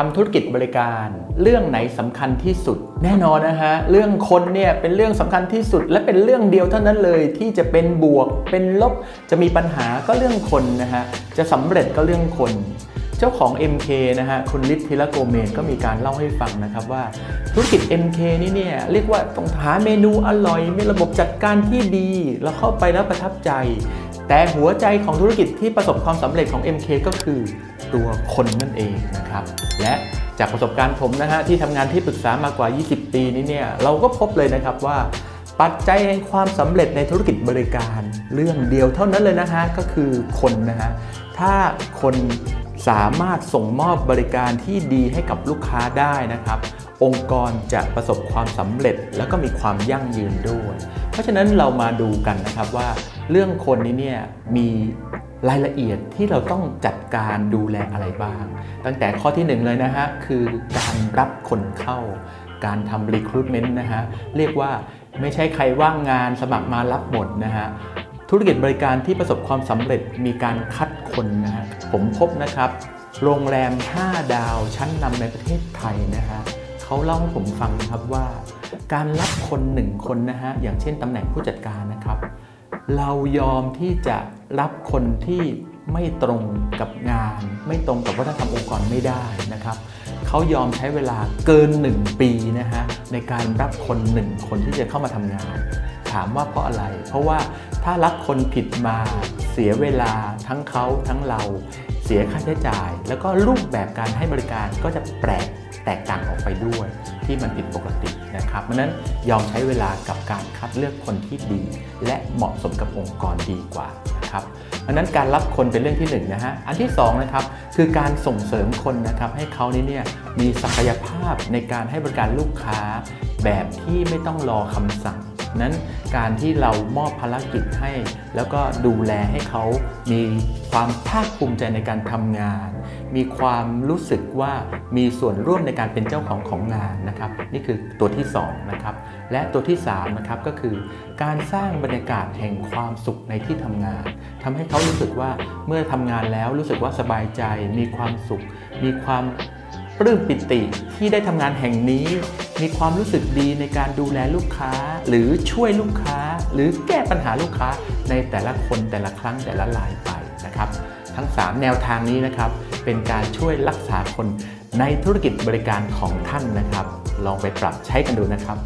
ทำธุรกิจบริการ เรื่องไหนสำคัญที่สุด แน่นอนนะฮะเรื่องคนเนี่ยเป็นเรื่องสำคัญที่สุด และเป็นเรื่องเดียวเท่านั้นเลยที่จะเป็นบวก เป็นลบ จะมีปัญหาก็เรื่องคนนะฮะจะสำเร็จก็เรื่องคนเจ้าของ MK นะฮะคุณลิทธิละโกเมนก็มีการเล่าให้ฟังนะครับว่า ธุรกิจ MK นี่เนี่ยเรียกว่าต้องหาเมนูอร่อย มีระบบจัดการที่ดี แล้วเข้าไปแล้วประทับใจ แต่หัวใจของธุรกิจที่ประสบความสำเร็จของ MK ก็คือตัวคนนั่นเองนะครับ และจากประสบการณ์ผมนะฮะที่ทำงานที่ปรึกษามากกว่า 20 ปีนี้เนี่ยเราก็พบเลยนะครับว่า ปัจจัยแห่งความสำเร็จในธุรกิจบริการ เรื่องเดียวเท่านั้นเลยนะฮะก็คือคนนะฮะถ้าคน สามารถส่งมอบบริการที่ดีให้กับลูกค้าได้นะครับ องค์กรจะประสบความสำเร็จแล้วก็มีความยั่งยืนด้วย เพราะฉะนั้นเรามาดูกันนะครับว่าเรื่องคนนี้เนี่ยมีรายละเอียดที่เราต้องจัดการดูแลอะไรบ้าง ตั้งแต่ข้อที่หนึ่งเลยนะฮะคือการรับคนเข้า การทำ recruitment นะฮะเรียกว่าไม่ใช่ใครว่างงานสมัครมารับหมดนะฮะ ธุรกิจบริการที่ประสบความสำเร็จมีการคัดคนนะฮะผมพบนะครับ โรงแรม 5 ดาวชั้นนำในประเทศไทยนะฮะเขาเล่าให้ผมฟังนะครับว่า การรับคนหนึ่งคนนะฮะอย่างเช่นตำแหน่งผู้จัดการนะครับ เรายอมที่จะรับคนที่ไม่ตรงกับงาน ไม่ตรงกับวัฒนธรรมองค์กรไม่ได้นะครับ เขายอมใช้เวลาเกิน 1 ปีนะฮะในการรับคนหนึ่งคนที่จะเข้ามาทำงาน ถามว่าเพราะอะไร เพราะว่าถ้ารับคนผิดมาเสียเวลาทั้งเขาทั้งเรา เสียค่าใช้จ่าย แล้วก็รูปแบบการให้บริการก็จะแปลก แตกต่างออกไปด้วยที่มันผิดปกตินะครับเพราะนั้นยอมใช้เวลากับการคัดเลือกคนที่ดี และเหมาะสมกับองค์กรดีกว่านะครับเพราะฉะนั้นการรับคนเป็นเรื่องที่หนึ่งนะฮะอันที่สองนะครับคือการส่งเสริมคนนะครับให้เขานี่เนี่ยมีศักยภาพในการให้บริการลูกค้าแบบที่ไม่ต้องรอคำสั่ง นั้นการที่เรามอบภารกิจให้ แล้วก็ดูแลให้เขามีความภาคภูมิใจในการทำงาน มีความรู้สึกว่ามีส่วนร่วมในการเป็นเจ้าของของงานนะครับ นี่คือตัวที่2นะครับและตัวที่3นะครับก็คือ การสร้างบรรยากาศแห่งความสุขในที่ทำงานทำให้เขารู้สึกว่าเมื่อทำงานแล้วรู้สึกว่าสบายใจ มีความสุข มีความปลื้มปิติที่ได้ทำงานแห่งนี้ มีความรู้สึกดีในการดูแลลูกค้า หรือช่วยลูกค้า หรือแก้ปัญหาลูกค้าในแต่ละคนแต่ละครั้งแต่ละรายไปนะครับ ทั้ง 3 แนวทางนี้นะครับ เป็นการช่วยรักษาคนในธุรกิจบริการของท่านนะครับ ลองไปปรับใช้กันดูนะครับ